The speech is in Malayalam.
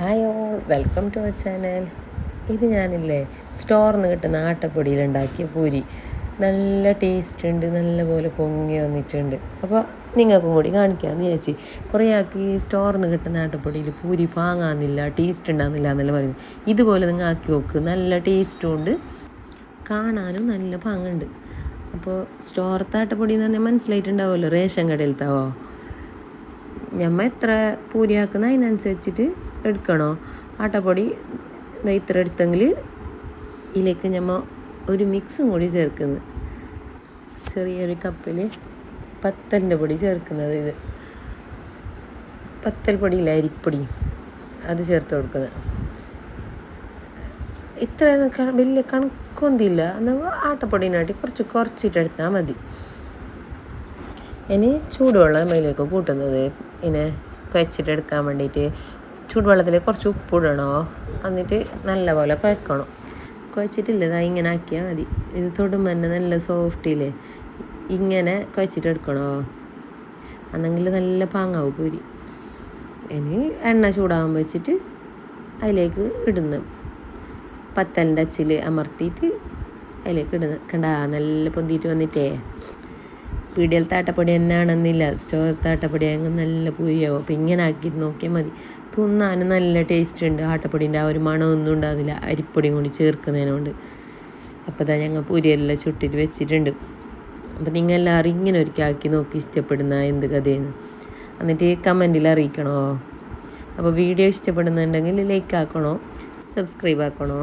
Hi all welcome to our channel ഇത് ഞാനില്ലേ സ്റ്റോറിൽ നിന്ന് കിട്ടുന്ന ആട്ടപ്പൊടിയിലുണ്ടാക്കിയ പൂരി. നല്ല ടേസ്റ്റ് ഉണ്ട് നല്ലപോലെ പൊങ്ങി വന്നിട്ടുണ്ട്. അപ്പോൾ നിങ്ങൾക്കും കൂടി കാണിക്കാമെന്ന് ചേച്ചി കുറേ ആൾക്ക് ഈ സ്റ്റോറിൽ നിന്ന് കിട്ടുന്ന ആട്ടപ്പൊടിയിൽ പൂരി പാങ്ങാന്നില്ല ടേസ്റ്റ് ഉണ്ടാകുന്നില്ല എന്നല്ല പറയുന്നത്. ഇതുപോലെ നിങ്ങൾ ആക്കി നോക്ക് നല്ല ടേസ്റ്റും ഉണ്ട്. കാണാനും നല്ല പാങ്ങുണ്ട്. അപ്പോൾ സ്റ്റോറത്തെ ആട്ടപ്പൊടി എന്ന് പറഞ്ഞാൽ മനസ്സിലായിട്ടുണ്ടാവുമല്ലോ റേഷൻ കടയിലത്താവോ ഞമ്മ എത്ര പൂരിയാക്കുന്ന അതിനനുസരിച്ചിട്ട് എടുക്കണോ? ആട്ടപ്പൊടി ഇത്ര എടുത്തെങ്കിൽ ഇതിലേക്ക് നമ്മൾ ഒരു മിക്സും കൂടി ചേർക്കുന്നത് ചെറിയൊരു കപ്പിൽ പത്തലിന്റെ പൊടി ചേർക്കുന്നത് ഇത്. പത്തൽ പൊടിയില്ല അരിപ്പൊടി. അത് ചേർത്ത് കൊടുക്കുന്നത്. ഇത്ര വലിയ കണക്കൊന്നുമില്ല. എന്നാൽ ആട്ടപ്പൊടീനാട്ടി കുറച്ച് കുറച്ചിട്ടെടുത്താൽ മതി. ഇനി ചൂടുവെള്ളം അതിലേക്ക് കൂട്ടുന്നത്. ഇങ്ങനെ കുഴച്ചിട്ടെടുക്കാൻ വേണ്ടിയിട്ട് ചൂടുവെള്ളത്തിൽ കുറച്ച് ഉപ്പ് ഇടണോ എന്നിട്ട് നല്ലപോലെ കുഴക്കണം. കുഴച്ചിട്ടില്ല ഇതാ ഇങ്ങനെ ആക്കിയാൽ മതി. ഇത് തൊടുമ്പോൾ തന്നെ നല്ല സോഫ്റ്റില്ലേ ഇങ്ങനെ കുഴച്ചിട്ട് എടുക്കണോ? അന്നെങ്കിൽ നല്ല പാങ്ങാവും പൂരി. ഇനി എണ്ണ ചൂടാകാൻ വെച്ചിട്ട് അതിലേക്ക് ഇടുന്നു. പത്തലിന്റെ അച്ചിൽ അമർത്തിയിട്ട് അതിലേക്ക് ഇടുന്നു. കണ്ട നല്ല പൊന്തിയിട്ട് വന്നിട്ടേ. പീടിയലത്തെ ആട്ടപ്പൊടി തന്നെയാണെന്നില്ല. സ്റ്റോറത്തെ ആട്ടപ്പൊടി അങ്ങ് നല്ല പൂരിയാവും അപ്പം ഇങ്ങനെ ആക്കി നോക്കിയാൽ മതി. തിന്നാനും നല്ല ടേസ്റ്റ് ഉണ്ട്. ആട്ടപ്പൊടിന്റെ ആ ഒരു മണമൊന്നും ഉണ്ടാകില്ല അരിപ്പൊടിയും കൂടി ചേർക്കുന്നതിനോണ്ട് അപ്പോൾ ഇതാ ഞങ്ങൾ പൂരിയെല്ലാം ചുട്ടിട്ട് വെച്ചിട്ടുണ്ട്. അപ്പം നിങ്ങൾ എല്ലാവരും ഇങ്ങനെ ഒരുക്കി ആക്കി നോക്കി ഇഷ്ടപ്പെടുന്ന എന്ത് കഥയെന്ന്. എന്നിട്ട് കമന്റിൽ അറിയിക്കണോ? അപ്പോൾ വീഡിയോ ഇഷ്ടപ്പെടുന്നുണ്ടെങ്കിൽ ലൈക്ക് ആക്കണോ? സബ്സ്ക്രൈബ് ആക്കണോ?